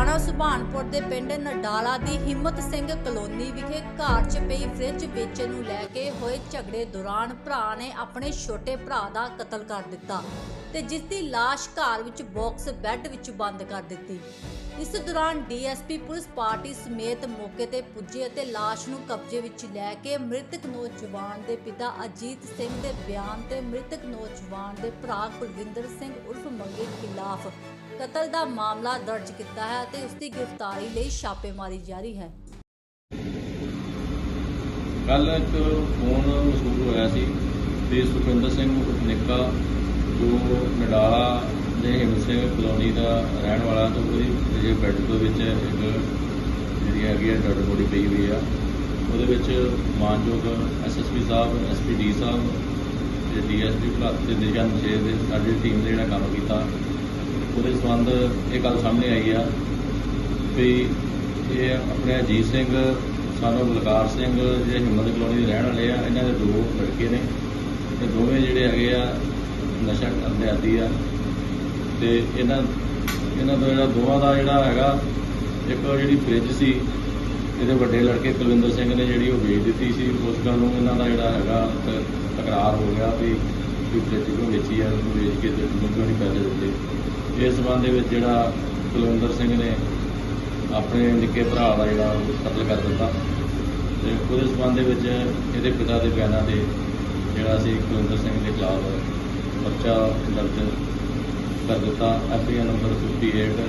ਥਾਣਾ ਸੁਭਾਨਪੁਰ ਦੇ ਪਿੰਡ ਨਡਾਲਾ ਦੀ ਹਿੰਮਤ ਸਿੰਘ ਕਲੋਨੀ ਵਿਖੇ ਘਰ 'ਚ ਪਈ ਫ੍ਰਿਜ ਵੇਚਣ ਨੂੰ ਲੈ ਕੇ ਹੋਏ ਝਗੜੇ ਦੌਰਾਨ ਭਰਾ ਨੇ ਆਪਣੇ ਛੋਟੇ ਭਰਾ ਦਾ ਕਤਲ ਕਰ ਦਿੱਤਾ ਤੇ ਜਿਸ ਦੀ ਲਾਸ਼ ਘਰ ਵਿੱਚ ਬਾਕਸ ਬੈੱਡ ਵਿੱਚ ਬੰਦ ਕਰ ਦਿੱਤੀ। ਇਸ ਦੌਰਾਨ ਡੀਐਸਪੀ ਪੁਲਿਸ ਪਾਰਟੀ ਸਮੇਤ ਮੌਕੇ ਤੇ ਪੁੱਜੇ ਅਤੇ ਲਾਸ਼ ਨੂੰ ਕਬਜ਼ੇ ਵਿੱਚ ਲੈ ਕੇ ਮ੍ਰਿਤਕ ਨੌਜਵਾਨ ਦੇ ਪਿਤਾ ਅਜੀਤ ਸਿੰਘ ਦੇ ਬਿਆਨ ਤੇ ਮ੍ਰਿਤਕ ਨੌਜਵਾਨ ਦੇ ਭਰਾ ਕੁਲਵਿੰਦਰ ਸਿੰਘ ਉਰਫ ਮੰਗੇ ਖਿਲਾਫ ਕਤਲ ਦਾ ਮਾਮਲਾ ਦਰਜ ਕੀਤਾ ਹੈ ਅਤੇ ਉਸ ਦੀ ਗ੍ਰਿਫਤਾਰੀ ਲਈ ਛਾਪੇਮਾਰੀ ਜਾਰੀ ਹੈ। ਕੱਲ ਇੱਕ ਫੋਨ ਵਸੂਲ ਹੋਇਆ ਸੀ ਤੇ ਸੁਖਿੰਦਰ ਸਿੰਘ ਨਿੱਕਾ ਜੋ ਨਡਾਲਾ ਦੇ ਹਿੰਮਤ ਸਿੰਘ ਕਲੋਨੀ ਦਾ ਰਹਿਣ ਵਾਲਾ ਤੋਂ ਉਹਦੀ ਜਿਹੜੇ ਬੈੱਡ ਦੇ ਵਿੱਚ ਇੱਕ ਜਿਹੜੀ ਹੈਗੀ ਹੈ ਡੈਡ ਬੋਡੀ ਪਈ ਹੋਈ ਆ। ਉਹਦੇ ਵਿੱਚ ਮਾਨਯੋਗ ਐਸਐਸਪੀ ਸਾਹਿਬ ਐਸਪੀਡੀ ਸਾਹਿਬ ਤੇ ਡੀਐਸਪੀ ਭਲੱਤ ਤੇ ਨਿਗਮ ਛੇ ਦੇ ਸਾਡੀ ਟੀਮ ਨੇ ਜਿਹੜਾ ਕੰਮ ਕੀਤਾ। ਉਹਦੇ ਸੰਬੰਧ ਇਹ ਗੱਲ ਸਾਹਮਣੇ ਆਈ ਆ ਵੀ ਇਹ ਆਪਣੇ ਅਜੀਤ ਸਿੰਘ, ਸਾਨੂੰ ਬਲਕਾਰ ਸਿੰਘ ਜਿਹੜੇ ਹਿੰਮਤ ਕਲੋਨੀ ਦੇ ਰਹਿਣ ਵਾਲੇ ਆ, ਇਹਨਾਂ ਦੇ ਦੋ ਲੜਕੇ ਨੇ। ਤੇ ਦੋਵੇਂ ਜਿਹੜੇ ਹੈਗੇ ਆ, ਨਸ਼ਾ ਕਰਦੇ ਆਦੀ ਆ। ਤੇ ਇਹਨਾਂ ਇਹਨਾਂ ਦਾ ਜਿਹੜਾ ਦੋਵਾਂ ਦਾ ਜਿਹੜਾ ਹੈਗਾ, ਇੱਕ ਜਿਹੜੀ ਫ੍ਰਿਜ ਸੀ, ਇਹਦੇ ਵੱਡੇ ਲੜਕੇ ਕੁਲਵਿੰਦਰ ਸਿੰਘ ਨੇ ਜਿਹੜੀ ਉਹ ਵੇਚ ਦਿੱਤੀ ਸੀ। ਉਸ ਗੱਲ ਨੂੰ ਇਹਨਾਂ ਦਾ ਜਿਹੜਾ ਹੈਗਾ ਤਕਰਾਰ ਹੋ ਗਿਆ ਵੀ ਵੀ ਫ੍ਰਿਜ ਵੇਚੀ ਆ, ਉਹਨੂੰ ਵੇਚ ਕੇ ਤੇ ਮੈਨੂੰ ਨਹੀਂ ਪੈਸੇ ਦਿੱਤੇ? ਇਸ ਸੰਬੰਧ ਦੇ ਵਿੱਚ ਜਿਹੜਾ ਕੁਲਵਿੰਦਰ ਸਿੰਘ ਨੇ ਆਪਣੇ ਨਿੱਕੇ ਭਰਾ ਦਾ ਜਿਹੜਾ ਕਤਲ ਕਰ ਦਿੱਤਾ। ਤੇ ਉਹਦੇ ਸੰਬੰਧ ਦੇ ਵਿੱਚ ਇਹਦੇ ਪਿਤਾ ਦੇ ਬਿਆਨਾਂ ਦੇ ਜਿਹੜਾ ਸੀ ਕੁਲਵਿੰਦਰ ਸਿੰਘ ਦੇ ਖਿਲਾਫ ਪਰਚਾ ਦਰਜ ਕਰ ਦਿੱਤਾ। FIR number 58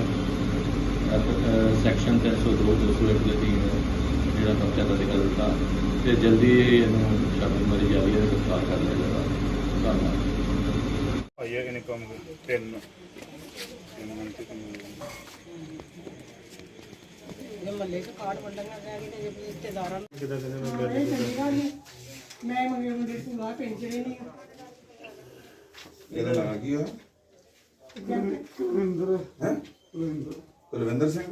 F- uh section 302 201 ਦੇ ਅਧੀਨ ਜਿਹੜਾ ਪਰਚਾ ਦਰਜ ਕਰ ਦਿੱਤਾ। ਤੇ ਜਲਦੀ ਇਹਨੂੰ ਛਾਪੇਮਾਰੀ ਜਾਰੀ ਹੈ, ਗ੍ਰਿਫਤਾਰ ਕਰ ਲਿਆ ਜਾਏਗਾ ਧੰਨਵਾਦ ਆਈ ਹੈ ਇਹਨੇ ਕੰਮ ਤਿੰਨ ਤਿੰਨ ਮਿੰਟ ਤੇ ਕੰਮ ਇਹ ਮੱਲੇ 'ਚ ਕਾਰਡ ਵੰਡਣਾ ਰਹਿ ਗਏ ਤੇ ਜੇ ਰਿਸ਼ਤੇਦਾਰਾਂ ਨੂੰ ਕਿਦਾਂ ਕਹਿੰਦੇ ਮੈਂ ਨਾਲੇ ਗੱਲ ਚੰਗੀ ਗੱਲ ਨੀ। ਮੈਂ ਮੰਗੇ ਮੁੰਡੇ ਤੂੰ ਆ ਪੈਂਚਰੇ ਨਹੀਂ ਇਹਦਾ ਨਾਂ ਕੀ ਆ? ਹੈ? ਕੁਲਵਿੰਦਰ। ਸਿੰਘ?